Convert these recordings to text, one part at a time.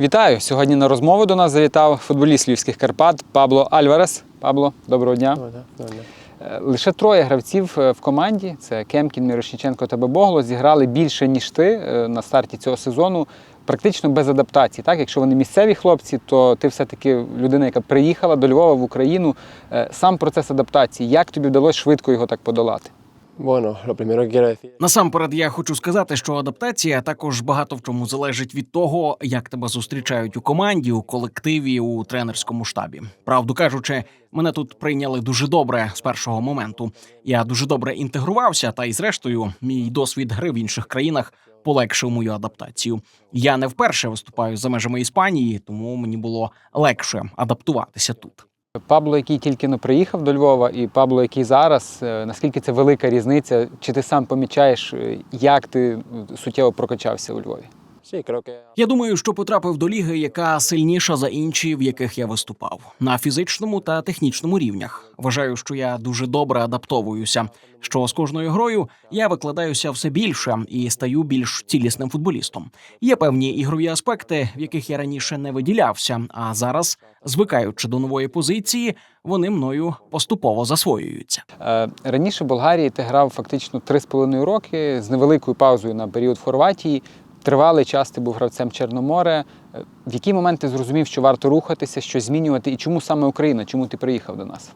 Вітаю! Сьогодні на розмову до нас завітав футболіст Львівських Карпат Пабло Альварес. Пабло, доброго дня. Е, Лише троє гравців е, в команді: це Кемкін, Мірошніченко та Бебогло, зіграли більше ніж ти е, на старті цього сезону, практично без адаптації. Так, якщо вони місцеві хлопці, то ти все-таки людина, яка приїхала до Львова в Україну. Сам процес адаптації, як тобі вдалося швидко його так подолати? Насамперед, я хочу сказати, що адаптація також багато в чому залежить від того, як тебе зустрічають у команді, у колективі, у тренерському штабі. Правду кажучи, мене тут прийняли дуже добре з першого моменту. Я дуже добре інтегрувався, та й зрештою, мій досвід гри в інших країнах полегшив мою адаптацію. Я не вперше виступаю за межами Іспанії, тому мені було легше адаптуватися тут. Пабло, який тільки не приїхав до Львова, і Пабло, який зараз, е, наскільки це велика різниця? Чи ти сам помічаєш, е, як ти е, суттєво прокачався у Львові? Я думаю, що потрапив до ліги, яка сильніша за інші, в яких я виступав, на фізичному та технічному рівнях. Вважаю, що я дуже добре адаптовуюся. Що з кожною грою я викладаюся все більше і стаю більш цілісним футболістом. Є певні ігрові аспекти, в яких я раніше не виділявся, а зараз, звикаючи до нової позиції, вони мною поступово засвоюються. Е, Раніше в Болгарії ти грав фактично 3,5 роки з невеликою паузою на період в Хорватії. Тривалий час ти був гравцем Чорноморе. В який момент ти зрозумів, що варто рухатися, щось змінювати, і чому саме Україна? Чому ти приїхав до нас?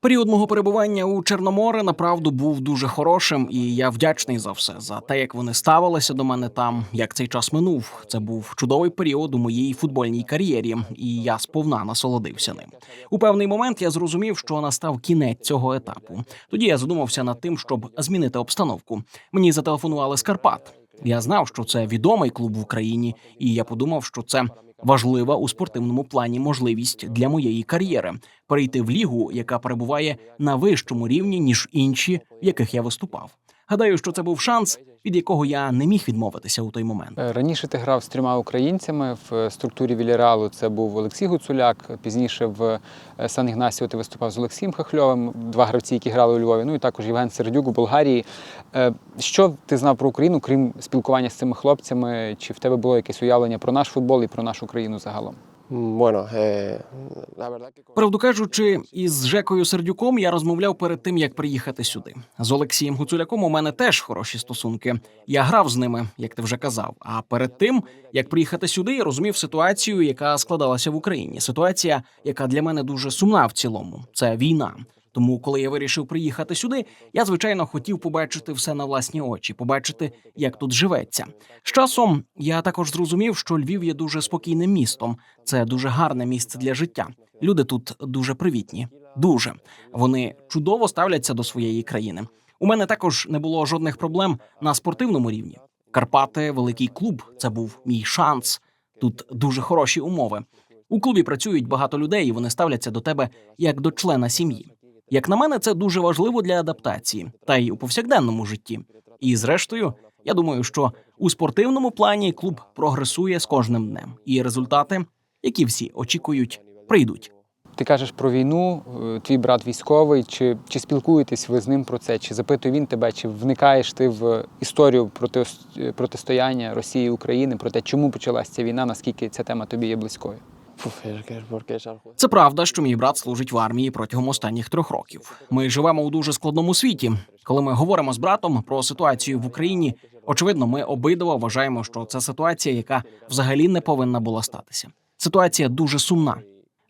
Період мого перебування у Чорноморе направду був дуже хорошим, і я вдячний за все за те, як вони ставилися до мене там, як цей час минув. Це був чудовий період у моїй футбольній кар'єрі, і я сповна насолодився ним. У певний момент я зрозумів, що настав кінець цього етапу. Тоді я задумався над тим, щоб змінити обстановку. Мені зателефонували з Карпат. Я знав, що це відомий клуб в Україні, і я подумав, що це важлива у спортивному плані можливість для моєї кар'єри перейти в лігу, яка перебуває на вищому рівні ніж інші, в яких я виступав. Гадаю, що це був шанс, від якого я не міг відмовитися у той момент. Е, Раніше ти грав з трьома українцями в е, структурі Віліреалу. Це був Олексій Гуцуляк. Пізніше в е, Сан Ігнасіо ти виступав з Олексієм Хахльовим, два гравці, які грали у Львові. Ну і також Євген Сердюк у Болгарії. Що ти знав про Україну, крім спілкування з цими хлопцями? Чи в тебе було якесь уявлення про наш футбол і про нашу країну загалом? Eh, Правду кажучи, із Жекою Сердюком я розмовляв перед тим, як приїхати сюди. З Олексієм Гуцуляком у мене теж хороші стосунки. Я грав з ними, як ти вже казав. А перед тим, як приїхати сюди, я розумів ситуацію, яка складалася в Україні. Ситуація, яка для мене дуже сумна в цілому. Це війна. Тому, коли я вирішив приїхати сюди, я звичайно хотів побачити все на власні очі, побачити, як тут живеться. З часом я також зрозумів, що Львів є дуже спокійним містом. Це дуже гарне місце для життя. Люди тут дуже привітні, дуже вони чудово ставляться до своєї країни. У мене також не було жодних проблем на спортивному рівні. Карпати, великий клуб. Це був мій шанс. Тут дуже хороші умови. У клубі працюють багато людей, і вони ставляться до тебе як до члена сім'ї. Як на мене, це дуже важливо для адаптації, та й у повсякденному житті. І зрештою, я думаю, що у спортивному плані клуб прогресує з кожним днем, і результати, які всі очікують, прийдуть. Ти кажеш про війну, е, твій брат військовий. Чи, чи спілкуєтесь ви з ним про це? Чи запитує він тебе, чи вникаєш ти в історію проти, протистояння Росії і України, про те, чому почалася ця війна, наскільки ця тема тобі є близькою? Це правда, що мій брат служить в армії протягом останніх трьох років. Ми живемо у дуже складному світі. Коли ми говоримо з братом про ситуацію в Україні, очевидно, ми обидва вважаємо, що це ситуація, яка взагалі не повинна була статися. Ситуація дуже сумна.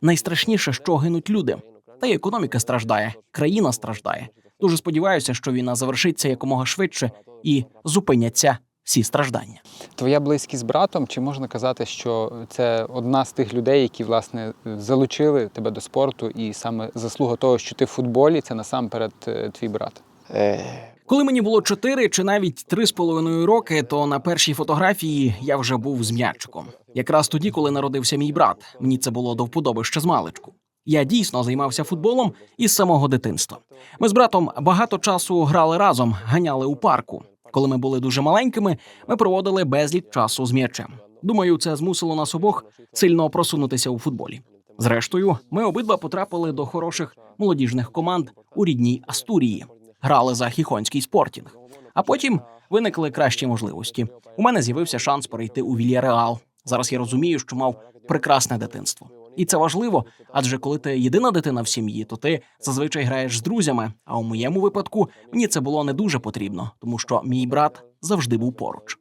Найстрашніше, що гинуть люди, та й економіка страждає, країна страждає. Дуже сподіваюся, що війна завершиться якомога швидше і зупиняться всі страждання. Твоя близькість з братом, чи можна казати, що це одна з тих людей, які власне залучили тебе до спорту, і саме заслуга того, що ти в футболі, це насамперед е, твій брат? Eh, Коли мені було 4 чи навіть три з половиною роки, то на першій фотографії я вже був з м'ячиком. Якраз тоді, коли народився мій брат, мені це було до вподоби ще з маличку. Я дійсно займався футболом із самого дитинства. Ми з братом багато часу грали разом, ганяли у парку. Коли ми були дуже маленькими, ми проводили безліч часу з м'ячем. Думаю, це змусило нас обох сильно просунутися у футболі. Зрештою, ми обидва потрапили до хороших молодіжних команд у рідній Астурії, грали за хіхонський спортінг. А потім виникли кращі можливості. У мене з'явився шанс перейти у Вільяреал. Зараз я розумію, що мав прекрасне дитинство. І це важливо, адже коли ти єдина дитина в сім'ї, то ти зазвичай граєш з друзями. А у моєму випадку мені це було не дуже потрібно, тому що мій брат завжди був поруч.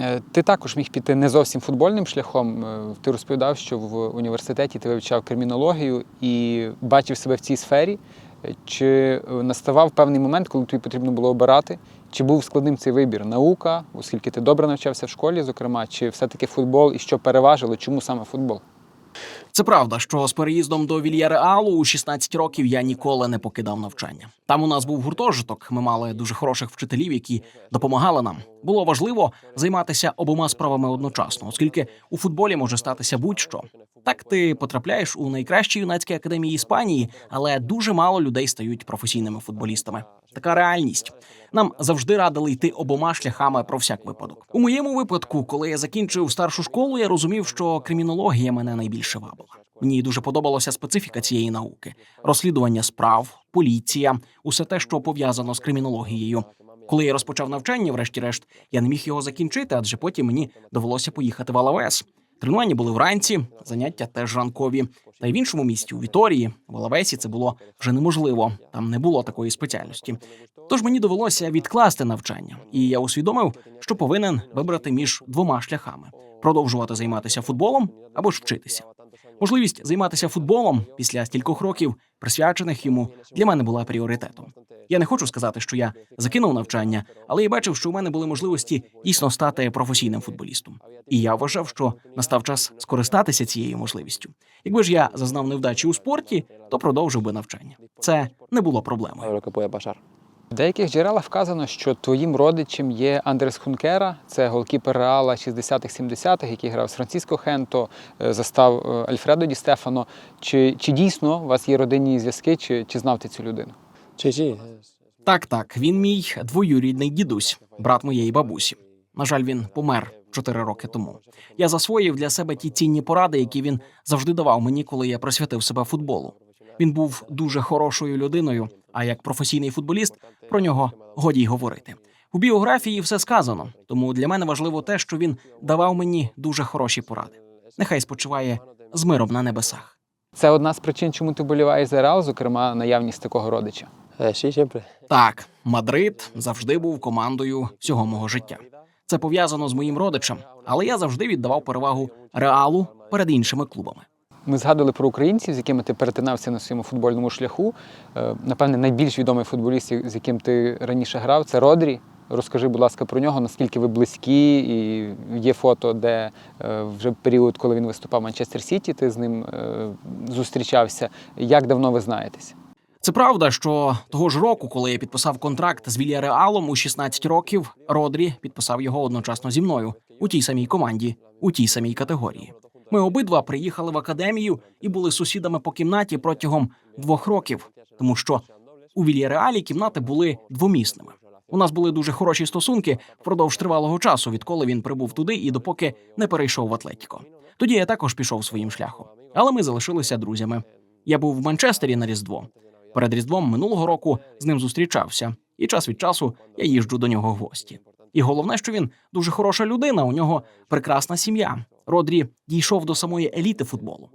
Е, Ти також міг піти не зовсім футбольним шляхом. Е, Ти розповідав, що в університеті ти вивчав кримінологію і бачив себе в цій сфері. Е, Чи наставав певний момент, коли тобі потрібно було обирати? Чи був складним цей вибір? Наука, оскільки ти добре навчався в школі, зокрема, чи все-таки футбол і що переважило? Чому саме футбол? Це правда, що з переїздом до Вільяреалу у 16 років я ніколи не покидав навчання. Там у нас був гуртожиток. Ми мали дуже хороших вчителів, які допомагали нам. Було важливо займатися обома справами одночасно, оскільки у футболі може статися будь-що. Так ти потрапляєш у найкращі юнацькі академії Іспанії, але дуже мало людей стають професійними футболістами. Така реальність. Нам завжди радили йти обома шляхами про всяк випадок. У моєму випадку, коли я закінчив старшу школу, я розумів, що кримінологія мене найбільше вабила. Мені дуже подобалася специфіка цієї науки: розслідування справ, поліція, усе те, що пов'язано з кримінологією. Коли я розпочав навчання, врешті-решт, я не міг його закінчити, адже потім мені довелося поїхати в Алавес. Тренування були вранці, заняття теж ранкові. Та й в іншому місті, у Віторії, в Алавесі, це було вже неможливо. Там не було такої спеціальності. Тож мені довелося відкласти навчання, і я усвідомив, що повинен вибрати між двома шляхами: продовжувати займатися футболом або ж вчитися. Можливість займатися футболом після стількох років, присвячених йому, для мене була пріоритетом. Я не хочу сказати, що я закинув навчання, але я бачив, що у мене були можливості дійсно стати професійним футболістом. І я вважав, що настав час скористатися цією можливістю. Якби ж я зазнав невдачі у спорті, то продовжив би навчання. Це не було проблемою. В деяких джерелах вказано, що твоїм родичем є Андрес Хункера, це голкіпер Реала 60-х-70-х, який грав з Франциско Хенто, е, застав е, Альфредо Ді Стефано. Чи, чи дійсно у вас є родинні зв'язки, чи, чи знав ти цю людину? Так, так, він мій двоюрідний дідусь, брат моєї бабусі. На жаль, він помер чотири роки тому. Я засвоїв для себе ті цінні поради, які він завжди давав мені, коли я присвятив себе футболу. Він був дуже хорошою людиною, а як професійний футболіст про нього годі й говорити. У біографії все сказано, тому для мене важливо те, що він давав мені дуже хороші поради. Нехай спочиває з миром на небесах. Це одна з причин, чому ти боліваєш за Реал, зокрема наявність такого родича. Eh. Так, Мадрид завжди був командою всього мого життя. Це пов'язано з моїм родичем, але я завжди віддавав перевагу реалу перед іншими клубами. Ми згадували про українців, з якими ти перетинався на своєму футбольному шляху. Е, Напевне, найбільш відомий футболіст, з яким ти раніше грав, це Родрі. Розкажи, будь ласка, про нього, наскільки ви близькі, і є фото, де е, вже період, коли він виступав в Манчестер Сіті, ти з ним е, зустрічався. Як давно ви знаєтесь? Це правда, що того ж року, коли я підписав контракт з Вільяреалом у 16 років, Родрі підписав його одночасно зі мною у тій самій команді, у тій самій категорії. Ми обидва приїхали в академію і були сусідами по кімнаті протягом двох років, тому що у Вільяреалі кімнати були двомісними. У нас були дуже хороші стосунки впродовж тривалого часу, відколи він прибув туди і допоки не перейшов в Атлетіко. Тоді я також пішов своїм шляхом, але ми залишилися друзями. Я був в Манчестері на Різдво. Перед Різдвом минулого року з ним зустрічався, і час від часу я їжджу до нього в гості. І головне, що він дуже хороша людина. У нього прекрасна сім'я. Родрі дійшов до самої еліти футболу.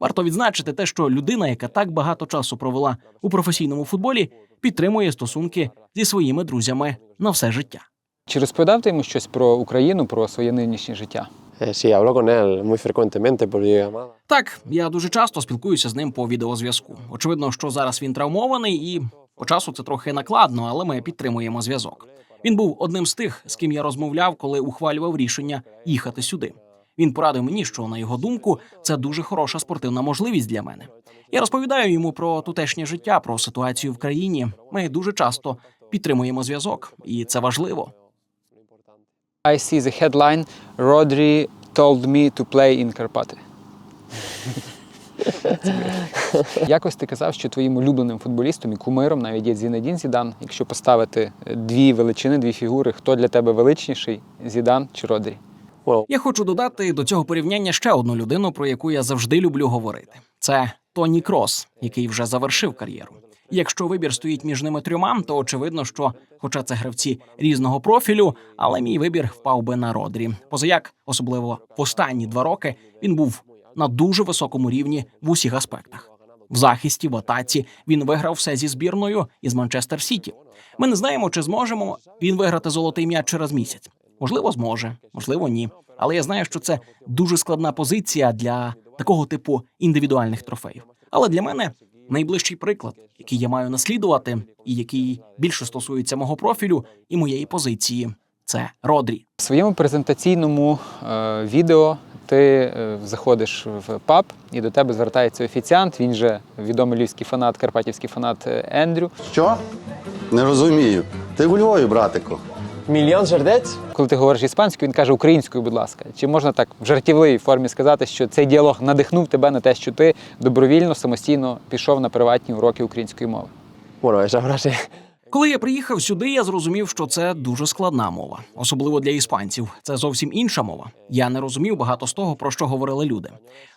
Варто відзначити те, що людина, яка так багато часу провела у професійному футболі, підтримує стосунки зі своїми друзями на все життя. Чи розповідав ти йому щось про Україну, про своє нинішнє життя? Sí, hablo con él muy frecuentemente por. Так, я дуже часто спілкуюся з ним по відеозв'язку. Очевидно, що зараз він травмований, і по часу це трохи накладно, але ми підтримуємо зв'язок. Він був одним з тих, з ким я розмовляв, коли ухвалював рішення їхати сюди. Він порадив мені, що на його думку це дуже хороша спортивна можливість для мене. Я розповідаю йому про тутешнє життя, про ситуацію в країні. Ми дуже часто підтримуємо зв'язок, і це важливо. I see the headline Rodri told me to play in Карпати. Якось ти казав, що твоїм улюбленим футболістом і кумиром навіть є Зінедін Зідан. Якщо поставити дві величини, дві фігури, хто для тебе величніший Зідан чи Родрі? Я хочу додати до цього порівняння ще одну людину, про яку я завжди люблю говорити. Це Тоні Крос, який вже завершив кар'єру. Якщо вибір стоїть між ними трьома, то очевидно, що, хоча це гравці різного профілю, але мій вибір впав би на Родрі. Позаяк, особливо в останні два роки, він був на дуже високому рівні в усіх аспектах. В захисті, в атаці він виграв все зі збірною із Манчестер Сіті. Ми не знаємо, чи зможемо він виграти золотий м'яч через місяць. Можливо, зможе, можливо, ні. Але я знаю, що це дуже складна позиція для такого типу індивідуальних трофеїв. Але для мене найближчий приклад, який я маю наслідувати, і який більше стосується мого профілю і моєї позиції, це Родрі. В своєму презентаційному е, відео ти е, заходиш в паб і до тебе звертається офіціант. Він же відомий львівський фанат, карпатівський фанат е, Ендрю. Що? Не розумію. Ти у Львові, братику. Мільйон сердець? Коли ти говориш іспанською, він каже українською, будь ласка. Чи можна так в жартівливій формі сказати, що цей діалог надихнув тебе на те, що ти добровільно самостійно пішов на приватні уроки української мови? Esa frase. Коли я приїхав сюди, я зрозумів, що це дуже складна мова, особливо для іспанців. Це зовсім інша мова. Я не розумів багато з того, про що говорили люди.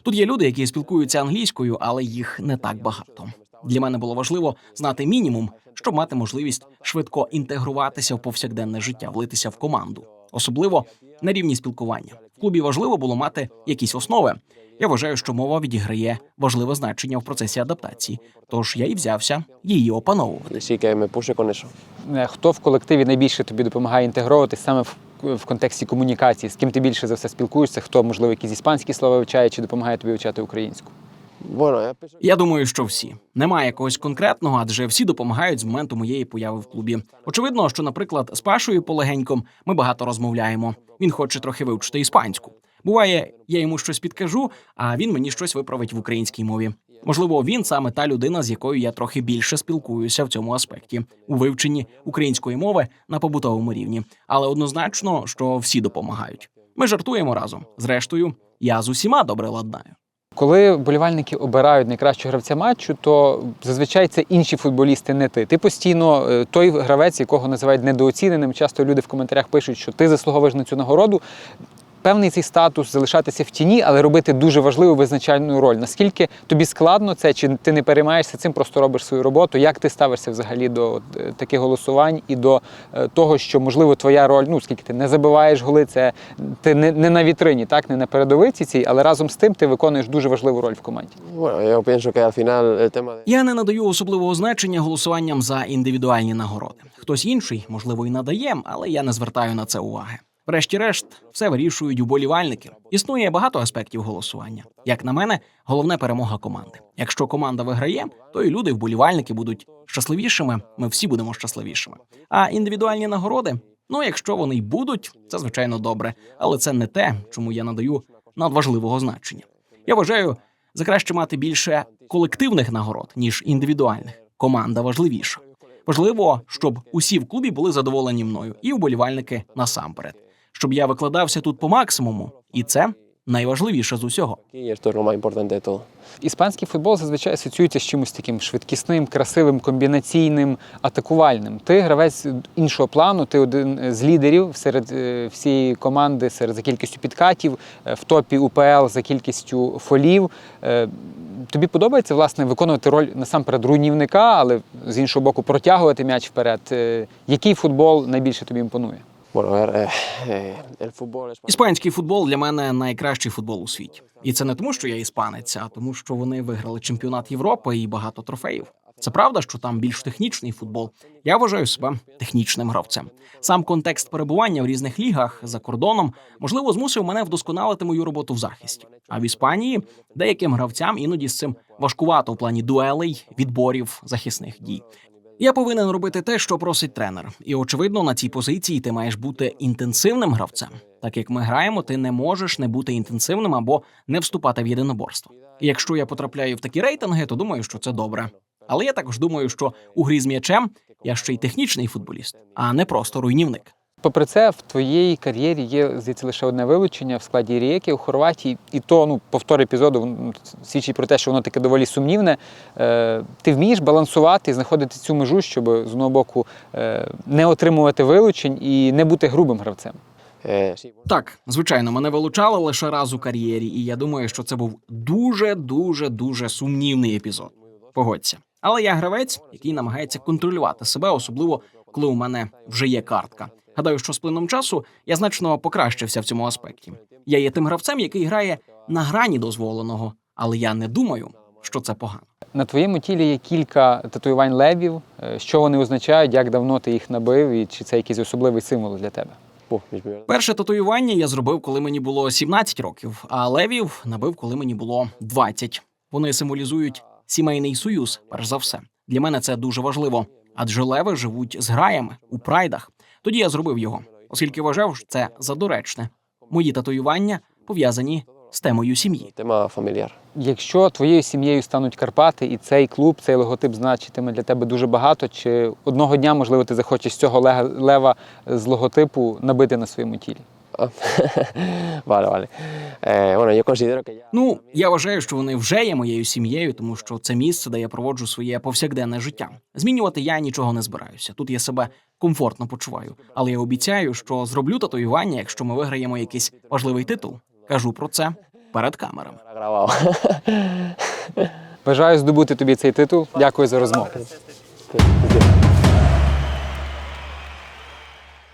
Тут є люди, які спілкуються англійською, але їх не так багато. Для мене було важливо знати мінімум, щоб мати можливість швидко інтегруватися в повсякденне життя, влитися в команду, особливо на рівні спілкування. В клубі важливо було мати якісь основи. Я вважаю, що мова відіграє важливе значення в процесі адаптації. Тож я і взявся її опановувати. Е, Хто в колективі найбільше тобі допомагає інтегровуватись саме в, в контексті комунікації? З ким ти більше за все спілкуєшся? Хто, можливо, якісь іспанські слова вивчає чи допомагає тобі вивчати українську? Я думаю, що всі немає якогось конкретного, адже всі допомагають з моменту моєї появи в клубі. Очевидно, що, наприклад, з Пашою полегеньком ми багато розмовляємо. Він хоче трохи вивчити іспанську. Буває, я йому щось підкажу, а він мені щось виправить в українській мові. Можливо, він саме та людина, з якою я трохи більше спілкуюся в цьому аспекті у вивченні української мови на побутовому рівні. Але однозначно, що всі допомагають. Ми жартуємо разом. Зрештою, я з усіма добре ладнаю. Коли болівальники обирають найкращого гравця матчу, то зазвичай це інші футболісти, не ти. Ти постійно е, той гравець, якого називають недооціненим. Часто люди в коментарях пишуть, що ти заслуговуєш на цю нагороду. Певний цей статус залишатися в тіні, але робити дуже важливу визначальну роль. Наскільки тобі складно це, чи ти не переймаєшся цим, просто робиш свою роботу? Як ти ставишся взагалі до е, таких голосувань і до е, того, що можливо твоя роль, ну скільки ти не забиваєш голи, це ти не, не на вітрині, так не на передовиці цій, але разом з тим ти виконуєш дуже важливу роль в команді. Я не надаю особливого значення голосуванням за індивідуальні нагороди. Хтось інший, можливо, і надає, але я не звертаю на це уваги. Врешті-решт, все вирішують уболівальники. Існує багато аспектів голосування. Як на мене, головне перемога команди. Якщо команда виграє, то і люди, вболівальники будуть щасливішими. Ми всі будемо щасливішими. А індивідуальні нагороди, ну якщо вони й будуть, це звичайно добре, але це не те, чому я надаю надважливого значення. Я вважаю, за краще мати більше колективних нагород, ніж індивідуальних. Команда важливіша. Важливо, щоб усі в клубі були задоволені мною, і вболівальники насамперед. Щоб я викладався тут по максимуму, і це найважливіше з усього. Іспанський футбол зазвичай асоціюється з чимось таким швидкісним, красивим, комбінаційним, атакувальним. Ти гравець іншого плану, ти один з лідерів серед е, всієї команди, серед за кількістю підкатів, е, в топі УПЛ за кількістю фолів. Е, Тобі подобається власне виконувати роль насамперед руйнівника, але з іншого боку протягувати м'яч вперед. Який футбол найбільше тобі імпонує? Eh, eh. Іспанський футбол для мене найкращий футбол у світі. І це не тому, що я іспанець, а тому, що вони виграли чемпіонат Європи і багато трофеїв. Це правда, що там більш технічний футбол. Я вважаю себе технічним гравцем. Сам контекст перебування в різних лігах за кордоном можливо змусив мене вдосконалити мою роботу в захисті. А в Іспанії деяким гравцям іноді з цим важкувато в плані дуелей, відборів, захисних дій. Я повинен робити те, що просить тренер. І очевидно, на цій позиції ти маєш бути інтенсивним гравцем. Так як ми граємо, ти не можеш не бути інтенсивним або не вступати в єдиноборство. І якщо я потрапляю в такі рейтинги, то думаю, що це добре. Але я також думаю, що у грі з м'ячем я ще й технічний футболіст, а не просто руйнівник. Попри це, в твоїй кар'єрі є здається, лише одне вилучення в складі Рієки у Хорватії, і то ну, повтор епізоду свідчить про те, що воно таке доволі сумнівне. Е, ти вмієш балансувати і знаходити цю межу, щоб з одного боку е, не отримувати вилучень і не бути грубим гравцем. Bueno. Так, звичайно, мене вилучали лише раз у кар'єрі, і я думаю, що це був дуже, дуже, дуже сумнівний епізод. Погодься, Але я гравець, який намагається контролювати себе, особливо коли у мене вже є картка. Гадаю, що з плином часу я значно покращився в цьому аспекті. Я є тим гравцем, який грає на грані дозволеного, але я не думаю, що це погано. На твоєму тілі є кілька татуювань левів. Е, Що вони означають, як давно ти їх набив, і чи це якийсь особливий символ для тебе? Перше татуювання я зробив, коли мені було 17 років, а левів набив, коли мені було 20. Вони символізують сімейний союз, перш за все. Для мене це дуже важливо, адже леви живуть з граями у прайдах. Тоді я зробив його, оскільки вважав, що це задоречне. Мої татуювання пов'язані з темою сім'ї. Тема фамільяр. Якщо твоєю сім'єю стануть Карпати, і цей клуб, цей логотип значитиме для тебе дуже багато, чи одного дня, можливо, ти захочеш цього лева з логотипу набити на своєму тілі? Vale, vale. Eh. Ну, я вважаю, що вони вже є моєю сім'єю, тому що це місце, де я проводжу своє повсякденне життя. Змінювати я нічого не збираюся. Тут я себе комфортно почуваю. Але я обіцяю, що зроблю татуювання, якщо ми виграємо якийсь важливий титул. Кажу про це перед камерами. Бажаю здобути тобі цей титул. Дякую за розмову.